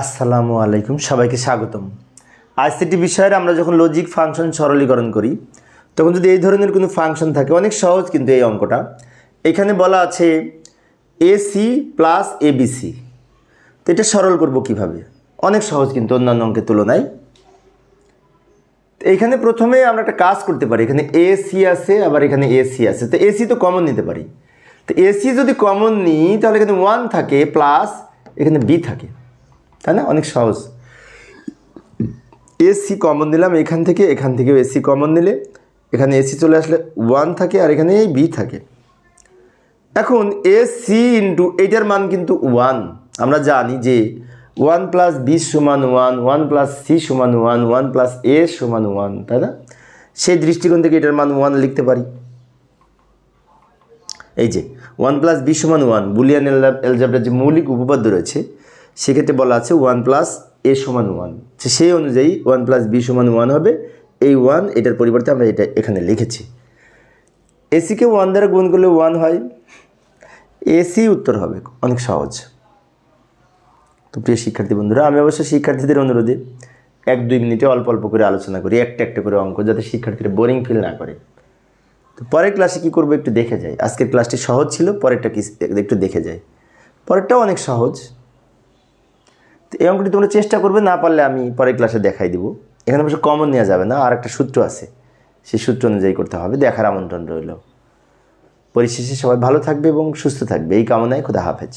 আসসালামু আলাইকুম, সবাইকে স্বাগতম। আইসিটি বিষয়ের আমরা যখন লজিক ফাংশন সরলীকরণ করি, তখন যদি এই ধরনের কোনো ফাংশন থাকে, অনেক সহজ কিন্তু এই অঙ্কটা। এখানে বলা আছে এসি প্লাস এবিসি তো এটা সরল করব কীভাবে? অনেক সহজ কিন্তু অন্যান্য অঙ্কের তুলনায়। তো এইখানে প্রথমে আমরা একটা কাজ করতে পারি, এখানে এসি আছে, আবার এখানে এসি আছে। তো এসি তো কমন নিতে পারি। তো এসি যদি কমন নিই, তাহলে এখানে ওয়ান থাকে প্লাস এখানে বি থাকে। তাই না? অনেক সহজ। এসি কমন নিলাম, এখান থেকে এখান থেকেও এসি কমন নিলে। এখানে এসি চলে আসলে ওয়ান থাকে আর এখানে বি থাকে। এখন এ সি ইন্টু এইটার মান কিন্তু ওয়ান আমরা জানি যে ওয়ান প্লাস বি সমান ওয়ান ওয়ান প্লাস সি সমান ওয়ান ওয়ান প্লাস এ সমান ওয়ান তাই না? সেই দৃষ্টিকোণ থেকে এটার মান ওয়ান লিখতে পারি। এই যে ওয়ান প্লাস বি সমান ওয়ান বুলিয়ান এলজাবরার যে মৌলিক উপপাদ্য রয়েছে সেক্ষেত্রে বলা আছে ওয়ান প্লাস এ সমান ওয়ান সেই অনুযায়ী ওয়ান প্লাস বি সমান ওয়ান হবে। এই ওয়ান এটার পরিবর্তে আমরা এটা এখানে লিখেছি। এসিকে ওয়ান দ্বারা গুণ করলে ওয়ান হয়। এসি উত্তর হবে। অনেক সহজ। তো প্রিয় শিক্ষার্থী বন্ধুরা, আমি অবশ্য শিক্ষার্থীদের অনুরোধে এক দুই মিনিটে অল্প অল্প করে আলোচনা করি, একটা একটা করে অঙ্ক, যাতে শিক্ষার্থীরা বোরিং ফিল না করে। তো পরের ক্লাসে কী করব একটু দেখে যাই। আজকের ক্লাসটি সহজ ছিল, পরেরটা কি একটু দেখে যাই। পরেরটাও অনেক সহজ। এই অঙ্কটি তোমরা চেষ্টা করবে, না পারলে আমি পরের ক্লাসে দেখাই দিব। এখানে অবশ্য কমন নেওয়া যাবে না, আর একটা সূত্র আছে। সেই সূত্র অনুযায়ী করতে হবে, দেখার আমন্ত্রণ রইল। পরিশেষে সবাই ভালো থাকবে এবং সুস্থ থাকবে। এই কামনায় খোদা হাফেজ।